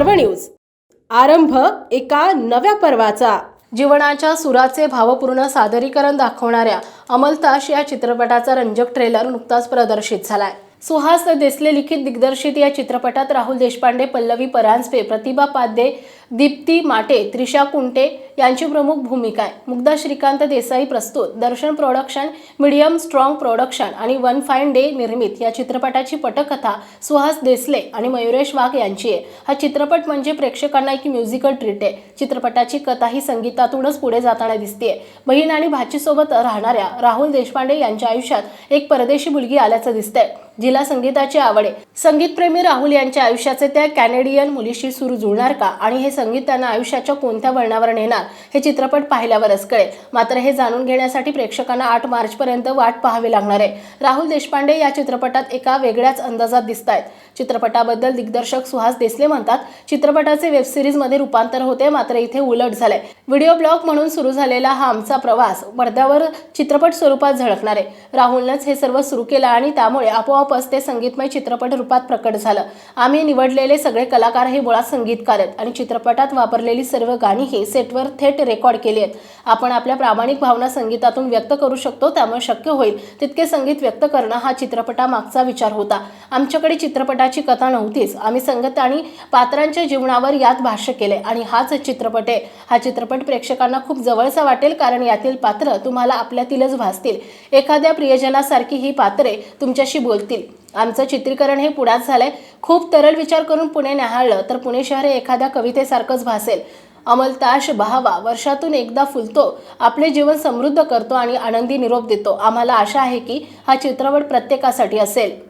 पर्व न्यूज. आरंभ एका नव्या पर्वाचा. जीवनाच्या सुराचे भावपूर्ण सादरीकरण दाखवणाऱ्या अमलताश या चित्रपटाचा रंजक ट्रेलर नुकताच प्रदर्शित झालाय. सुहास देसले लिखित दिग्दर्शित या चित्रपटात राहुल देशपांडे पल्लवी परांजपे प्रतिभा पाध्ये दीप्ती माटे त्रिशा कुंटे यांची प्रमुख भूमिका आहे. मुग्धा श्रीकांत देसाई प्रस्तुत Darshan production medium strong production आणि वन फाईन डे निर्मित या चित्रपटाची पटकथा सुहास देसले आणि मयुरेश वाघ यांची आहे. हा चित्रपट म्हणजे प्रेक्षकांना एक म्युझिकल ट्रीट आहे. चित्रपटाची कथा ही संगीतातूनच पुढे जाताना दिसते बहीण आणि भाचीसोबत राहणाऱ्या राहुल देशपांडे यांच्या आयुष्यात एक परदेशी मुलगी आल्याचं दिसतंय. जिला संगीताची आवड आहे. संगीतप्रेमी राहुल यांच्या आयुष्याचे त्या कॅनेडियन मुलीशी सुरू जुळणार का? आणि हे संगीत त्यांना आयुष्याच्या कोणत्या वळणावर नेणार? हे चित्रपट पाहिल्यावरच कळेल. मात्र हे जाणून घेण्यासाठी प्रेक्षकांना आठ मार्चपर्यंत वाट पाहावी लागणार आहे. राहुल देशपांडे या चित्रपटात एका वेगळ्याच अंदाजात दिसत आहेत चित्रपटाबद्दल दिग्दर्शक सुहास देसले म्हणतात चित्रपटाचे वेब सिरीजमध्ये रूपांतर होते मात्र इथे उलट झालंय. व्हिडिओ ब्लॉग म्हणून सुरू झालेला हा आमचा प्रवास पडद्यावर चित्रपट स्वरूपात झळकणार. आहे राहुलनंच हे सर्व सुरू केलं आणि त्यामुळे आपोआपच ते संगीतमय चित्रपट रूपात प्रकट झालं. आम्ही निवडलेले सगळे कलाकार हे मुळात संगीतकार आहेत आणि चित्रपटात वापरलेली सर्व गाणीही सेटवर थेट रेकॉर्ड केली आहेत. आपण आपल्या प्रामाणिक भावना संगीतातून व्यक्त करू शकतो त्यामुळे शक्य होईल तितके संगीत व्यक्त करणं हा चित्रपटामागचा विचार होता. आमच्याकडे चित्रपटाची कथा नव्हतीच. आम्ही संगत आणि पात्रांच्या जीवनावर यात भाष्य केले. आणि हाच चित्रपट आहे. हा चित्रपट प्रेक्षकांना खूप जवळचा वाटेल कारण यातील पात्र तुम्हाला आपल्यातीलच भासतील. एखाद्या प्रियजनासारखी ही पात्रे तुमच्याशी बोलतील. आमचं चित्रीकरण हे पुण्यात झालंय. खूप तरल विचार करून पुणे न्याहाळलं तर पुणे शहर हे एखाद्या कवितेसारखंच भासेल. अमलताश बहावा वर्षातून एकदा फुलतो. आपले जीवन समृद्ध करतो आणि आनंदी निरोप देतो. आम्हाला आशा आहे की हा चित्रपट प्रत्येकासाठी असेल.